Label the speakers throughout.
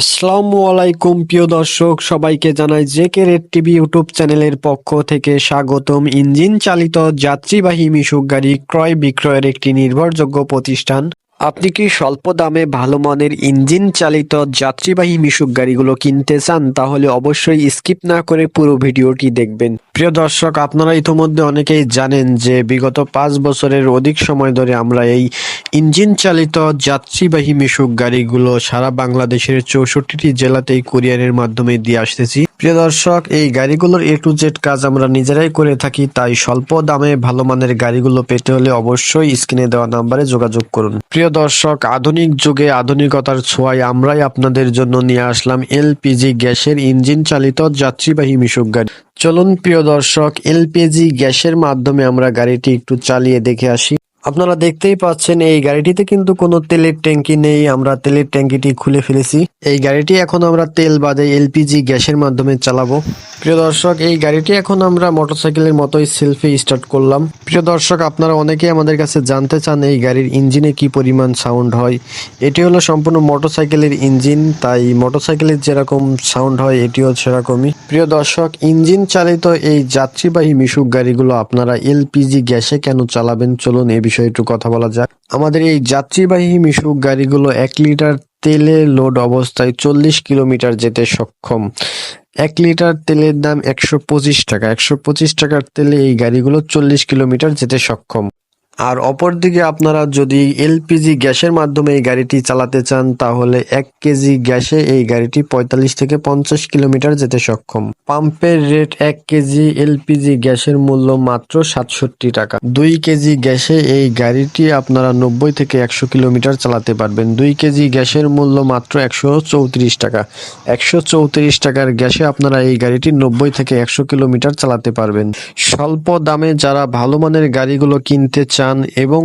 Speaker 1: আসসালামু আলাইকুম, প্রিয় দর্শক, সবাইকে জানাই জেকে রেড টিভি ইউটিউব চ্যানেলের পক্ষ থেকে স্বাগতম। ইঞ্জিন চালিত যাত্রীবাহী মিশুক গাড়ি ক্রয় বিক্রয়ের একটি নির্ভরযোগ্য প্রতিষ্ঠান। আপনি কি স্বল্প দামে ভালো মানের ইঞ্জিন চালিত যাত্রীবাহী মিশুক গাড়িগুলো কিনতে চান? তাহলে অবশ্যই স্কিপ না করে পুরো ভিডিওটি দেখবেন। প্রিয় দর্শক, আপনারা ইতিমধ্যে অনেকেই জানেন যে বিগত পাঁচ বছরের অধিক সময় ধরে আমরা এই ইঞ্জিন চালিত যাত্রীবাহী মিশুক গাড়িগুলো সারা বাংলাদেশের চৌষট্টিটি জেলাতেই কুরিয়ারের মাধ্যমে দিয়ে আসতেছি। প্রিয় দর্শক, এই গাড়িগুলোর এ টু জেড কাজ আমরা নিজেরাই করে থাকি, তাই স্বল্প দামে ভালো মানের গাড়িগুলো পেতে হলে অবশ্যই স্ক্রিনে দেওয়া নাম্বারে যোগাযোগ করুন। প্রিয় দর্শক, আধুনিক যুগে আধুনিকতার ছোঁয়ায় আমরাই আপনাদের জন্য নিয়ে আসলাম এলপিজি গ্যাসের ইঞ্জিন চালিত যাত্রীবাহী মিশুক গাড়ি। চলুন প্রিয় দর্শক, এলপিজি গ্যাসের মাধ্যমে আমরা গাড়িটি একটু চালিয়ে দেখে আসি। আপনারা দেখতেই পাচ্ছেন, এই গাড়িটিতে কিন্তু কোনো তেলের ট্যাঙ্কি নেই। আমরা তেলের ট্যাঙ্কিটি খুলে ফেলেছি। এই গাড়িটি এখন আমরা তেল বাদে এলপিজি গ্যাসের মাধ্যমে চালাবো। প্রিয় দর্শক, এই গাড়িটি এখন আমরা মোটরসাইকেলের মতোই সেলফি স্টার্ট করলাম। প্রিয় দর্শক, আপনারা অনেকেই আমাদের কাছে জানতে চান এই গাড়ির ইঞ্জিনে কি পরিমাণ সাউন্ড হয়। এটি হলো সম্পূর্ণ মোটরসাইকেলের ইঞ্জিন, তাই মোটরসাইকেলের যেরকম সাউন্ড হয়, এটিও সেরকমই। প্রিয় দর্শক, ইঞ্জিন চালিত এই যাত্রীবাহী মিশুক গাড়িগুলো আপনারা এলপিজি গ্যাসে কেন চালাবেন? চলুন এই বিষয়ে একটু কথা বলা যাক। আমাদের এই যাত্রীবাহী মিশুক গাড়িগুলো এক লিটার তেলে লোড অবস্থায় চল্লিশ কিলোমিটার যেতে সক্ষম। এক লিটার তেলের দাম একশো পঁচিশ টাকা। একশো পঁচিশ টাকার তেলে এই গাড়িগুলো চল্লিশ কিলোমিটার যেতে সক্ষম। আর অপরদিকে আপনারা যদি এলপিজি গ্যাসের মাধ্যমে এই গাড়িটি চালাতে চান, তাহলে এক কেজি গ্যাসে এই গাড়িটি পঁয়তাল্লিশ থেকে পঞ্চাশ কিলোমিটার যেতে সক্ষম। পাম্পের রেট এক কেজি এলপিজি গ্যাসের মূল্য মাত্র সাতষট্টি টাকা। দুই কেজি গ্যাসে এই গাড়িটি আপনারা নব্বই থেকে একশো কিলোমিটার চালাতে পারবেন। দুই কেজি গ্যাসের মূল্য মাত্র একশো চৌত্রিশ টাকা। একশো চৌত্রিশ টাকার গ্যাসে আপনারা এই গাড়িটি নব্বই থেকে একশো কিলোমিটার চালাতে পারবেন। স্বল্প দামে যারা ভালো মানের গাড়িগুলো কিনতে চান এবং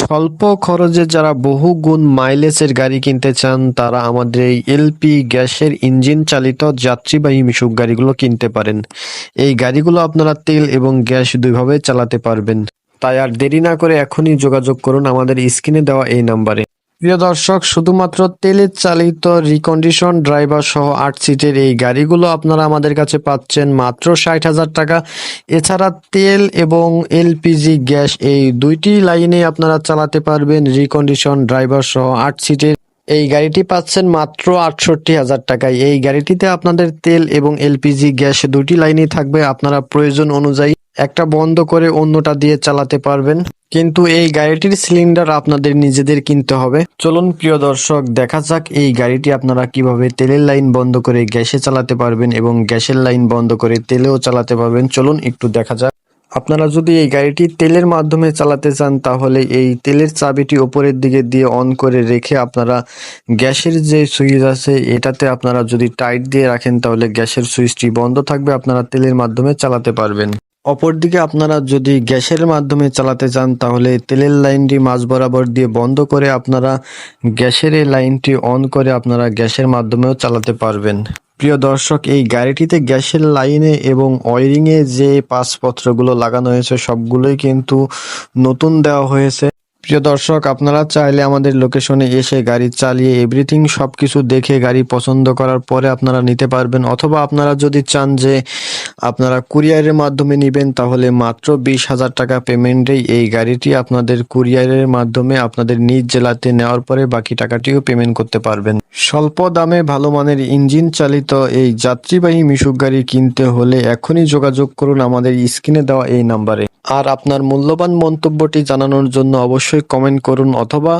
Speaker 1: স্বল্প খরচে যারা বহু গুণ মাইলেজের গাড়ি কিনতে চান, তারা আমাদের এই এলপি গ্যাসের ইঞ্জিন চালিত যাত্রীবাহী মিশুক গাড়িগুলো কিনতে পারেন। এই গাড়িগুলো আপনারা তেল এবং গ্যাস দুইভাবে চালাতে পারবেন। তাই আর দেরি না করে এখনই যোগাযোগ করুন আমাদের স্ক্রিনে দেওয়া এই নাম্বারে। প্রিয় দর্শক, শুধুমাত্র তেলে চালিত রিকন্ডিশন ড্রাইভার সহ আট সিটের এই গাড়িগুলো আপনারা আমাদের কাছে পাচ্ছেন মাত্র ষাট হাজার টাকা। এছাড়া তেল এবং এলপিজি গ্যাস এই দুইটি লাইনে আপনারা চালাতে পারবেন রিকন্ডিশন ড্রাইভার সহ আট সিটের এই গাড়িটি পাচ্ছেন মাত্র আটষট্টি হাজার টাকায়। এই গাড়িটিতে আপনাদের তেল এবং এলপিজি গ্যাস দুটি লাইনই থাকবে। আপনারা প্রয়োজন অনুযায়ী একটা বন্ধ করে অন্যটা দিয়ে চালাতে পারবেন। কিন্তু এই গাড়িটির সিলিন্ডার আপনাদের নিজেদের কিনতে হবে। চলুন প্রিয় দর্শক, দেখা যাক এই গাড়িটি আপনারা কীভাবে তেলের লাইন বন্ধ করে গ্যাসে চালাতে পারবেন এবং গ্যাসের লাইন বন্ধ করে তেলেও চালাতে পারবেন। চলুন একটু দেখা যাক। আপনারা যদি এই গাড়িটি তেলের মাধ্যমে চালাতে চান, তাহলে এই তেলের চাবিটি ওপরের দিকে দিয়ে অন করে রেখে আপনারা গ্যাসের যে সুইচ আছে, এটাতে আপনারা যদি টাইট দিয়ে রাখেন, তাহলে গ্যাসের সুইচটি বন্ধ থাকবে। আপনারা তেলের মাধ্যমে চালাতে পারবেন। অপরদিকে আপনারা যদি গ্যাসের মাধ্যমে চালাতে চান, তাহলে তেলের লাইনটি মাঝ বরাবর দিয়ে বন্ধ করে আপনারা গ্যাসের এই লাইনটি অন করে আপনারা গ্যাসের মাধ্যমেও চালাতে পারবেন। প্রিয় দর্শক, এই গাড়িটিতে গ্যাসের লাইনে এবং ওয়ারিংয়ে যে পাসপত্রগুলো লাগানো হয়েছে, সবগুলোই কিন্তু নতুন দেওয়া হয়েছে। প্রিয় দর্শক, আপনারা চাইলে আমাদের লোকেশনে এসে গাড়ি চালিয়ে এভরিথিং সব কিছু দেখে গাড়ি পছন্দ করার পরে আপনারা নিতে পারবেন, অথবা আপনারা যদি চান যে আপনারা কুরিয়ারের মাধ্যমে নেবেন, তাহলে মাত্র বিশ হাজার টাকা পেমেন্টেই এই গাড়িটি আপনাদের কুরিয়ারের মাধ্যমে আপনাদের নিজ জেলাতে নেওয়ার পরে বাকি টাকাটিও পেমেন্ট করতে পারবেন। স্বল্প দামে ভালো মানের ইঞ্জিন চালিত এই যাত্রীবাহী মিশুক গাড়ি কিনতে হলে এখনই যোগাযোগ করুন আমাদের স্ক্রিনে দেওয়া এই নাম্বারে। আর আপনার মূল্যবান মন্তব্যটি জানানোর জন্য অবশ্যই কমেন্ট করুন অথবা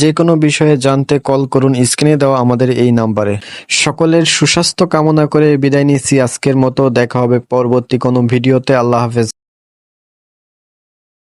Speaker 1: যে কোনো বিষয়ে জানতে কল করুন স্ক্রিনে দেওয়া আমাদের এই নাম্বারে। সকলের সুস্বাস্থ্য কামনা করে বিদায় নিচ্ছি। আজকের মতো দেখা হবে পরবর্তী কোনো ভিডিওতে আল্লাহ হাফেজ।